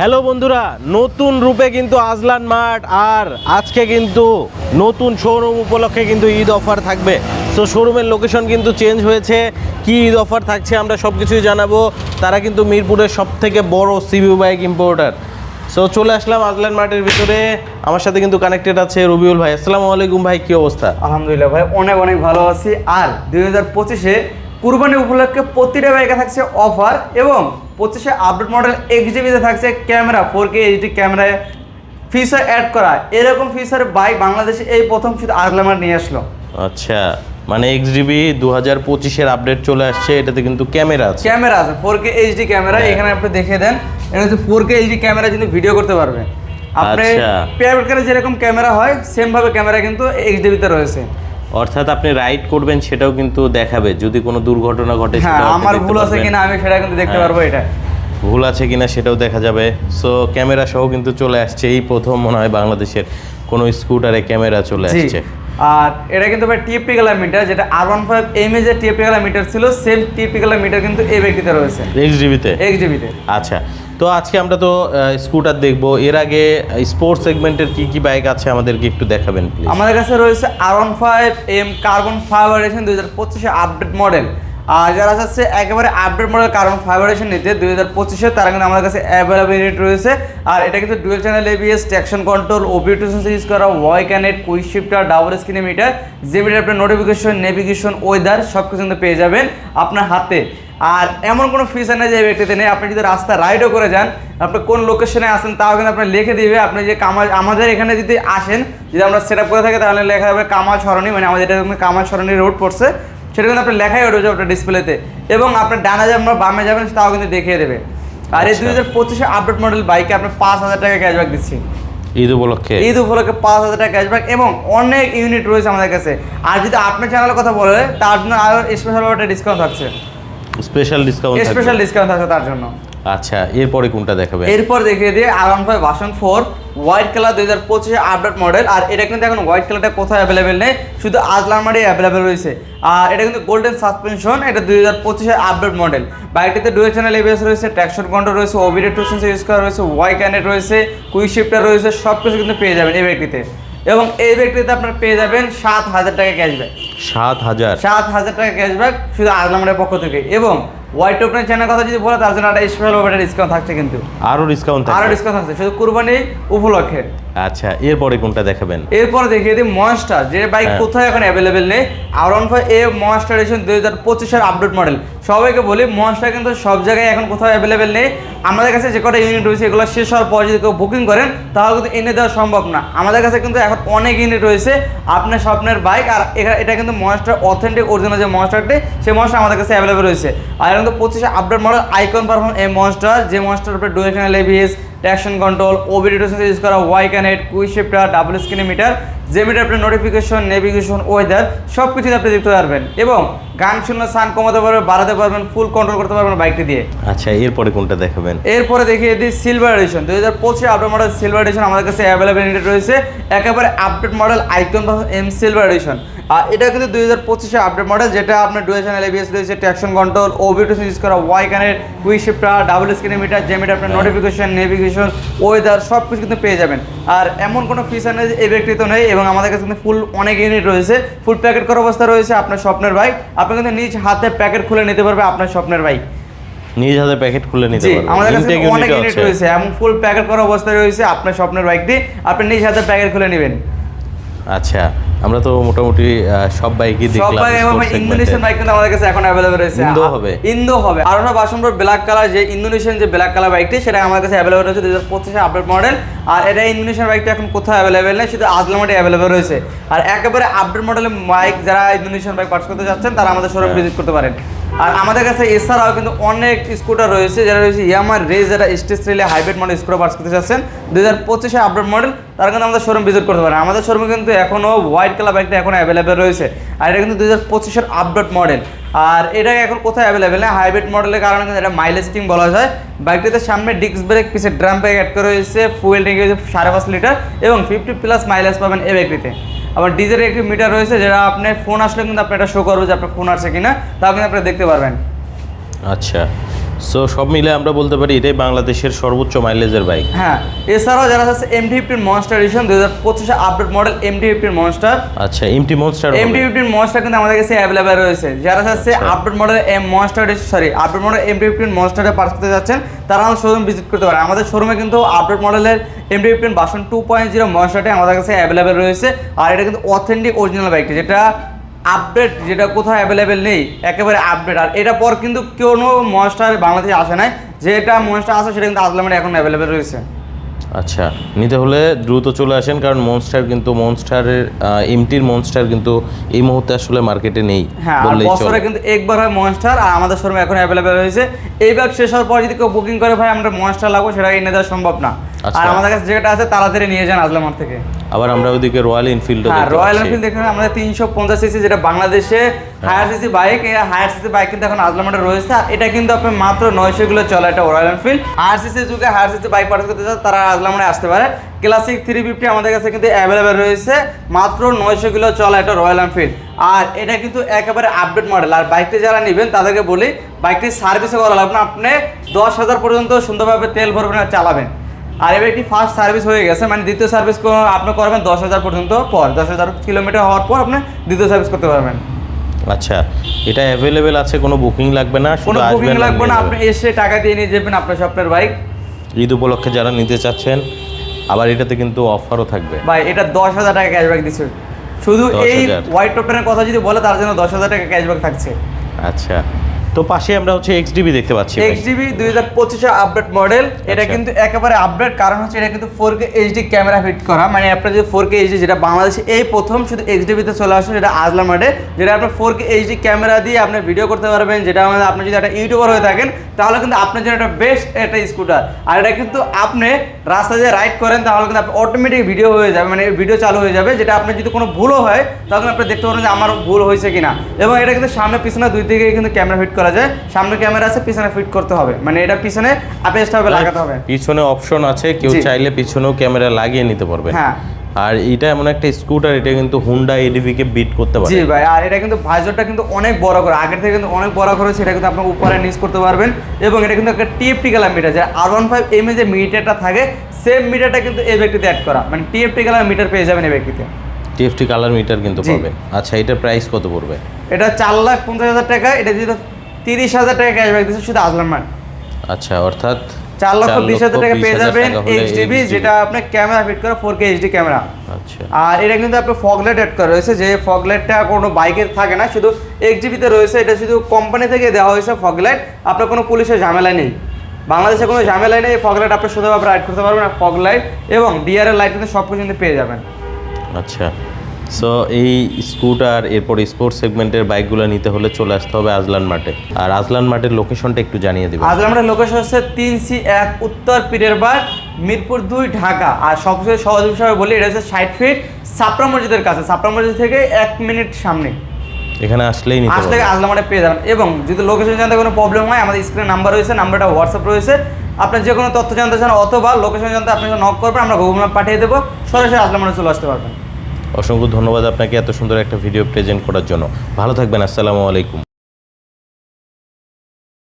Hello বন্ধুরা, নতুন রূপে কিন্তু আজলান মার্ট আর আজকে কিন্তু নতুন শোরুম উপলক্ষে কিন্তু ঈদ অফার থাকবে। সো শোরুমের লোকেশন কিন্তু চেঞ্জ হয়েছে। কি ঈদ অফার থাকছে আমরা সব কিছুই জানাব। তারা কিন্তু মিরপুরের সব থেকে বড় সিভিউ বাইক ইম্পোর্টার সো চলে আসলাম আজলান মার্টের ভিতরে। আমার সাথে কিন্তু কানেক্টেড আছে রবিউল ভাই। আসসালামু আলাইকুম ভাই, কি অবস্থা? আলহামদুলিল্লাহ ভাই, অনেক অনেক ভালো আছি। আর দুই হাজার পঁচিশে কুরবানি উপলক্ষে প্রতিটা বাইকে থাকছে অফার এবং পঁচিশে আপডেট মডেল এক্সজিবিতে থাকছে ক্যামেরা ফোর কে এইচডি ক্যামেরায় ফিচার অ্যাড করা। এরকম ফিচার বাইক বাংলাদেশে এই প্রথম শুধু আরলামার নিয়ে আসলো। আচ্ছা মানে এক্সডিবি দু হাজার পঁচিশের আপডেট চলে আসছে এটাতে কিন্তু ক্যামেরা আছে। ক্যামেরা আছে ফোর কে এইচডি ক্যামেরা। এখানে আপনি দেখে দেন। এটা হচ্ছে ফোর কে এইচডি ক্যামেরা কিন্তু ভিডিও করতে পারবে। আপনি আচ্ছা। প্রাইভেট কারে যেরকম ক্যামেরা হয় সেম ভাবে ক্যামেরা কিন্তু এইচডিবিতে রয়েছে। অর্থাৎ আপনি রাইড করবেন সেটাও কিন্তু দেখাবে। যদি কোনো দুর্ঘটনা ঘটে হ্যাঁ আমার ভুল আছে কিনা আমি সেটা কিন্তু দেখতে। পারব এটা। ভুল আছে কিনা সেটাও দেখা যাবে। সো ক্যামেরা সহ কিন্তু চলে আসছে। এই প্রথম মনে হয় বাংলাদেশের কোনো স্কুটারে ক্যামেরা চলে আসছে। আর এটা কিন্তু ভাই টিএপি কালার মিটার যেটা আর ওয়ান ফাইভ এম এ যে টিএপি কালার মিটার ছিল সেম টিএপি কালার মিটার কিন্তু এই ব্যক্তিতে রয়েছে। এক্সডিবিতে এক জিবিতে আচ্ছা। তো আজকে আমরা তো স্কুটার দেখব। এর আগে স্পোর্টস সেগমেন্টের কি কি বাইক আছে আমাদেরকে একটু দেখাবেন প্লিজ আমাদের কাছে রয়েছে R one five M carbon fibre edition দুই হাজার পঁচিশে আপডেট মডেল আর যারা চাচ্ছে একেবারে update model carbon fibre edition নিতে, দুই হাজার পঁচিশে তারা কিন্তু আমাদের কাছে অ্যাভেলেবিলিটি রয়েছে। আর এটা কিন্তু dual channel ABS traction control ওবিটুশন use করা Y connect quick shifter double স্ক্রিনে মিটার যে মিটার আপনার নোটিফিকেশন নেভিগেশন ওয়েদার সব কিছু কিন্তু পেয়ে যাবেন আপনার হাতে। আর এমন কোনো ফিচার নেই যে ব্যক্তিতে নেই। আপনি যদি রাস্তা রাইডও করে যান আপনি কোন লোকেশনে আসেন তাও কিন্তু আপনার লিখে দিবে। আপনি যে কামাল আমাদের এখানে যদি আসেন যদি আমরা সেট আপ করে থাকি তাহলে লেখা হবে কামাল সরণি মানে আমাদের এটা কিন্তু কামাল সরণি রোড পড়ছে। সেটা কিন্তু আপনার লেখাই উঠে যাবে আপনার ডিসপ্লেতে এবং আপনার ডানা যাবেন বা বামে যাবেন তাও কিন্তু দেখিয়ে দেবে। আর এই আচ্ছা। দুই হাজার পঁচিশে আপডেট মডেল বাইকে আপনার পাঁচ হাজার টাকা ক্যাশব্যাক দিচ্ছি। ঈদ উপলক্ষে? ঈদ উপলক্ষে পাঁচ হাজার টাকা ক্যাশব্যাক এবং অনেক ইউনিট রয়েছে আমাদের কাছে। আর যদি আপনার চ্যানেলের কথা বলে তার জন্য আরও স্পেশাল একটা ডিসকাউন্ট থাকছে। স্পেশাল ডিসকাউন্ট স্পেশাল ডিসকাউন্ট থাকছে তার জন্য। আচ্ছা এরপরে কোনটা দেখাবে? এরপর দেখিয়ে দিয়ে আরাম five version four white colour দুই হাজার পঁচিশে আপডেট মডেল আর এটা কিন্তু এখন হোয়াইট কালারটা কোথাও অ্যাভেলেবেল নেই শুধু আজলার মাঠে অ্যাভেলেবেল রয়েছে। আর এটা কিন্তু গোল্ডেন সাসপেনশন এটা দুই হাজার পঁচিশে আপডেট মডেল বাইকটিতে ডুয়েল চ্যানেল এবিএস রয়েছে ট্র্যাকশন কন্ট্রোল রয়েছে ওবিডি টু সেন্সর ইউজ করা রয়েছে ওয়াই ক্যানেট রয়েছে কুইক শিফটার রয়েছে সব কিছু কিন্তু পেয়ে যাবেন এই ব্যক্তিতে এবং এই ব্যক্তিতে আপনার পেয়ে যাবেন সাত হাজার টাকা ক্যাশব্যাক সাত হাজার? সাত হাজার টাকা ক্যাশব্যাক শুধু আজলামের পক্ষ থেকে। এবং হোয়াইট ওপেন চ্যানেল কথা যদি বলে তার জন্য একটা স্পেশাল ডিসকাউন্ট থাকছে কিন্তু। আরও ডিসকাউন্ট আরও ডিসকাউন্ট থাকছে। শুধু কুরবানি উপলক্ষে। আচ্ছা এরপরে কোনটা দেখাবেন? এরপর দেখিয়ে দিই মনস্টার যে বাইক হ্যাঁ। কোথায় এখন অ্যাভেলেবেল নেই। আর ওয়ান ফাইভ এ মনস্টার এডিশন দুই হাজার পঁচিশের আপডেট মডেল সবাইকে বলি মনস্টার কিন্তু সব জায়গায় এখন কোথাও অ্যাভেলেবেল নেই। আমাদের কাছে যে কটা ইউনিট রয়েছে এগুলো শেষ হওয়ার পর যদি কেউ বুকিং করেন তাহলে কিন্তু এনে দেওয়া সম্ভব না। আমাদের কাছে কিন্তু এখন অনেক ইউনিট রয়েছে আপনার স্বপ্নের বাইক আর এখানে এটা কিন্তু মনস্টার অথেন্টিক অরিজিনাল যে মনস্টারটি সেই মনস্টার আমাদের কাছে অ্যাভেলেবেল রয়েছে। আর এখন তো পঁচিশে আপডেট মডেল আইকন পারফর্ম এই মনস্টার যে মনস্টার উপরে dual channel ABS traction control OBD use করা Y connect quick shifter double screen meter যে মিটার আপনার নোটিফিকেশন নেভিগেশন ওয়েদার সব কিছুতে আপনি দেখতে পারবেন। এবং গান শুনলে সান কমাতে পারবেন বাড়াতে পারবেন ফুল কন্ট্রোল করতে পারবেন বাইকটি দিয়ে। আচ্ছা এরপরে কোনটা দেখাবেন? এরপরে দেখিয়ে দিই সিলভার এডিশন দুই হাজার পঁচিশে আপডেট মডেল সিলভার এডিশন আমাদের কাছে অ্যাভেলেবিলিটি রয়েছে। একেবারে update model icon M silver edition আর এটা কিন্তু দুই হাজার পঁচিশে আপডেট মডেল যেটা আপনার ডুয়েল চ্যানেল এবিএস রয়েছে ট্যাকশন কন্ট্রোল ও ওবিটুস ইউজ করা Y connect shifter double screen meter যে মিটার আপনার নোটিফিকেশন নেভিগেশন ওয়েদার সব কিছু কিন্তু পেয়ে যাবেন। আর এমন কোনো ফিচার নেই এই ব্যক্তি তো নেই এবং আমাদের কাছে কিন্তু ফুল অনেক ইউনিট রয়েছে। ফুল প্যাকেট করা অবস্থা রয়েছে আপনার স্বপ্নের বাইক আপনি কিন্তু নিজ হাতে প্যাকেট খুলে নিতে পারবে আপনার স্বপ্নের বাইক নিজ হাতে প্যাকেট খুলে নিতে পারবেন আমাদের কাছে অনেক ইউনিট রয়েছে এবং ফুল প্যাকেট করা অবস্থায় রয়েছে আপনার স্বপ্নের বাইকটি আপনি নিজ হাতে প্যাকেট খুলে নেবেন। আচ্ছা। আমরা তো মোটামুটি সব বাইকই সব দেখলাম বাইক এবং ইন্দোনেশিয়ান বাইক কিন্তু আমাদের কাছে এখন अवेलेबल রয়েছে। ইন্দো হবে? ইন্দো হবে। আর আমরা বাসনপুর ব্ল্যাক কালার যে ইন্দোনেশিয়ান যে ব্ল্যাক কালার বাইকটি সেটা আমাদের কাছে अवेलेबल রয়েছে 2025 এর আপডেট মডেল আর এটা ইন্দোনেশিয়ান বাইকটা এখন কোথাও अवेलेबल নেই শুধু আজলামাটে अवेलेबल রয়েছে। আর একেবারে আপডেট মডেলের বাইক যারা ইন্দোনেশিয়ান বাইক পার্স করতে যাচ্ছেন তারা আমাদের শোরুম হ্যাঁ। ভিজিট করতে পারেন। আর আমাদের কাছে এছাড়াও কিন্তু অনেক স্কুটার রয়েছে যারা রয়েছে ইয়ামার রেস যারা স্টেজ রেলে হাইব্রিড মডেল স্কুটার পার্স করতে চাচ্ছেন দুই হাজার পঁচিশে আপডেট মডেল তারা কিন্তু আমাদের শোরুম ভিজিট করতে পারেন। আমাদের শোরুমে কিন্তু এখনও হোয়াইট কালার বাইকটা এখন অ্যাভেলেবেল রয়েছে। আর এটা কিন্তু দুই হাজার পঁচিশের আপডেট মডেল আর এটা এখন কোথায় অ্যাভেলেবেল না? হাইব্রিড মডেলের কারণে কিন্তু এটা মাইলেজ কিং বলা যায়। বাইকটিতে সামনে ডিস্ক ব্রেক পিছে ড্রাম ব্রেক অ্যাড করা হয়েছে ফুয়েল ট্যাঙ্ক হয়েছে সাড়ে পাঁচ লিটার এবং ফিফটি প্লাস মাইলেজ পাবেন এই বাইকটিতে আবার ডিজেলের একটি মিটার রয়েছে যেটা আপনার ফোন আসলে কিন্তু আপনি এটা শো করবে যে আপনার ফোন আসছে কিনা, তাও কিন্তু আপনি দেখতে পারবেন। আচ্ছা। সো সব মিলে আমরা বলতে পারি এটাই বাংলাদেশের সর্বোচ্চ মাইলেজের বাইক হ্যাঁ এছাড়াও যারা আছে এমটি ফিফটিন মনস্টার এডিশন দুই হাজার পঁচিশে update model MT fifteen monster আচ্ছা MT monster MT fifteen monster কিন্তু আমাদের কাছে অ্যাভেলেবেল রয়েছে। যারা আছে। Update model M monster sorry update model M MT fifteen মনস্টারে পার্স করতে যাচ্ছেন তারা আমাদের শোরুম ভিজিট করতে পারে। আমাদের শোরুমে কিন্তু আপডেট মডেলের MT fifteen version two point zero মনস্টারটি আমাদের কাছে অ্যাভেলেবেল রয়েছে। আর এটা কিন্তু অথেন্টিক অরিজিনাল বাইকটি যেটা আপডেট যেটা কোথাও অ্যাভেলেবেল নেই একেবারে আপডেট আর এটা পর কিন্তু কোনো মনস্টার বাংলাদেশে আসে নাই। যেটা মনস্টার আসে সেটা কিন্তু আজলামের এখন অ্যাভেলেবেল রয়েছে। আচ্ছা নিতে হলে দ্রুত চলে আসেন কারণ মনস্টার কিন্তু মনস্টারের এমটির মনস্টার কিন্তু এই মুহূর্তে আসলে মার্কেটে নেই হ্যাঁ বছরে কিন্তু একবার হয় মনস্টার আর আমাদের শোরুমে এখন অ্যাভেলেবেল হয়েছে এই ব্যাগ শেষ হওয়ার পর যদি কেউ বুকিং করে ভাই আমরা মনস্টার লাগবো সেটা এনে দেওয়া সম্ভব না। আচ্ছা। আর আমাদের কাছে যেটা আছে তাড়াতাড়ি নিয়ে যান আজলামার থেকে। আবার আমরা ওইদিকে রয়্যাল এনফিল্ডও হ্যাঁ রয়্যাল এনফিল্ড দেখুন আমাদের তিনশো পঞ্চাশ সিসি যেটা বাংলাদেশে হায়ার সিসি বাইক এই হায়ার সিসি বাইক কিন্তু এখন আজলামাটা রয়েছে। আর এটা কিন্তু আপনি মাত্র নয়শো কিলো চলে এটা রয়্যাল এনফিল্ড হায়ার সিসি যুগে হায়ার সিসি বাইক পাঠাতে করতে চান তারা আজলামানে আসতে পারে। ক্লাসিক থ্রি ফিফটি আমাদের কাছে কিন্তু অ্যাভেলেবেল রয়েছে। মাত্র নয়শো কিলো চলা এটা রয়্যাল এনফিল্ড আর এটা কিন্তু একেবারে আপডেট মডেল আর বাইকটি যারা নেবেন তাদেরকে বলি বাইকটি সার্ভিসও করা লাগবে না। আপনি দশ হাজার পর্যন্ত সুন্দরভাবে তেল ভরবেন আর চালাবেন। আর এবার একটি ফার্স্ট সার্ভিস হয়ে গেছে মানে দ্বিতীয় সার্ভিস আপনি করবেন দশ হাজার পর্যন্ত পর। দশ হাজার কিলোমিটার হওয়ার পর আপনি দ্বিতীয় সার্ভিস করতে পারবেন। আচ্ছা এটা অ্যাভেলেবেল আছে কোনো বুকিং লাগবে না? কোনো বুকিং লাগবে না আপনি এসে টাকা দিয়ে নিয়ে যাবেন আপনার স্বপ্নের বাইক ঈদ উপলক্ষে যারা নিতে চাচ্ছেন আবার এটাতে কিন্তু অফারও থাকবে। ভাই এটা দশ হাজার টাকা ক্যাশব্যাক দিচ্ছে শুধু এই হোয়াইট টপের কথা যদি বলে তার জন্য দশ হাজার টাকা ক্যাশব্যাক থাকছে। আচ্ছা। তো পাশে আমরা হচ্ছে এক্সডিবি দেখতে পাচ্ছি ভাই। এক্স জিবি দুই হাজার পঁচিশে আপডেট মডেল এটা আচ্ছা। কিন্তু একেবারে আপডেট কারণ হচ্ছে এটা কিন্তু four K HD camera fit করা। মানে আপনার যদি ফোর কে এইচডি যেটা বাংলাদেশে এই প্রথম শুধু এইচ ডিবিতে চলে আসে সেটা আজলা মডেল যেটা আপনার ফোর কে এইচডি ক্যামেরা দিয়ে আপনি ভিডিও করতে পারবেন যেটা আমাদের আপনি যদি একটা ইউটিউবার হয়ে থাকেন তাহলে কিন্তু আপনার জন্য একটা বেস্ট একটা স্কুটার আর এটা কিন্তু আপনি রাস্তা দিয়ে রাইড করেন তাহলে কিন্তু অটোমেটিক ভিডিও হয়ে যাবে মানে ভিডিও চালু হয়ে যাবে। যেটা আপনার যদি কোনো ভুলও হয় তখন আপনি দেখতে পারেন যে আমার ভুল হয়েছে কিনা। এবং এটা কিন্তু সামনে পিছনে দুই দিকে কিন্তু ক্যামেরা ফিট করা যায়। সামনে ক্যামেরা আছে পিছনে ফিট করতে হবে। মানে এটা পিছনে আপনি এক্সট্রা লাগাতে হবে। পিছনে অপশন আছে কেউ চাইলে পিছনেও ক্যামেরা লাগিয়ে নিতে পারবে। হ্যাঁ। আর এটা এমন একটা স্কুটার এটা কিন্তু হুন্ডা এডিভি কে বিট করতে পারে। জি ভাই আর এটা কিন্তু ভাইজরটা কিন্তু অনেক বড় করে আগের থেকে কিন্তু অনেক বড় করে সেটা কিন্তু আপনার উপরে নিচ করতে পারবেন। এবং এটা কিন্তু একটা টিএফটি কালার মিটার যে আর ওয়ান ফাইভ এম এ যে মিটারটা থাকে সেম মিটারটা কিন্তু এই ব্যক্তিতে অ্যাড করা। মানে টিএফটি কালার মিটার পেয়ে যাবেন এই ব্যক্তিতে। টিএফটি কালার মিটার কিন্তু জি। পাবে আচ্ছা এটা প্রাইস কত পড়বে? এটা চার লাখ পঞ্চাশ হাজার টাকা এটা যদি তিরিশ হাজার টাকা ক্যাশব্যাক দিচ্ছে শুধু আসলাম মান আচ্ছা অর্থাৎ চার লক্ষ বিশ হাজার টাকা পেয়ে যাবেন এইচডিবি যেটা আপনার ক্যামেরা ফিট করা ফোর কে এইচডি ক্যামেরা আচ্ছা। আর এটা কিন্তু আপনার ফগলাইট অ্যাড করা রয়েছে যে ফগলাইটটা কোনো বাইকের থাকে না শুধু এক্সজিবিতে রয়েছে এটা শুধু কোম্পানি থেকে দেওয়া হয়েছে ফগলাইট আপনার কোনো পুলিশের ঝামেলা নেই। বাংলাদেশে কোনো ঝামেলা নেই ফগলাইট আপনি শুধু শুধুভাবে রাইড করতে পারবেন আর ফগলাইট এবং ডিআরএল লাইট কিন্তু সব কিছু কিন্তু পেয়ে যাবেন। আচ্ছা। সো এই স্কুটার এরপর স্পোর্টস সেগমেন্টের বাইকগুলো নিতে হলে চলে আসতে হবে আজলান মাঠে। আর আজলান মাঠের লোকেশনটা একটু জানিয়ে দিবেন। আজ আমাদের লোকেশন হচ্ছে তিন সি এক উত্তর পীরের বার মিরপুর দুই ঢাকা। আর সবচেয়ে সহজ হিসাবে বলি এটা হচ্ছে ষাট ফিট সাপড়া মসজিদের কাছে। সাপড়া মসজিদ থেকে এক মিনিট সামনে। এখানে আসলেই নিতে আসলে আসলে মানে পেয়ে যাবেন। এবং যদি লোকেশন জানতে কোনো প্রবলেম হয় আমাদের স্ক্রিনে নাম্বার রয়েছে নাম্বারটা হোয়াটসঅ্যাপ রয়েছে। আপনার যে কোনো তথ্য জানতে চান অথবা লোকেশন জানতে আপনি নক করবেন আমরা গুগল ম্যাপ পাঠিয়ে দেবো। সরাসরি আসলে মানে চলে আসতে পারবেন। অসংখ্য ধন্যবাদ আপনাকে এত সুন্দর একটা ভিডিও প্রেজেন্ট করার জন্য। ভালো থাকবেন আসসালামু আলাইকুম।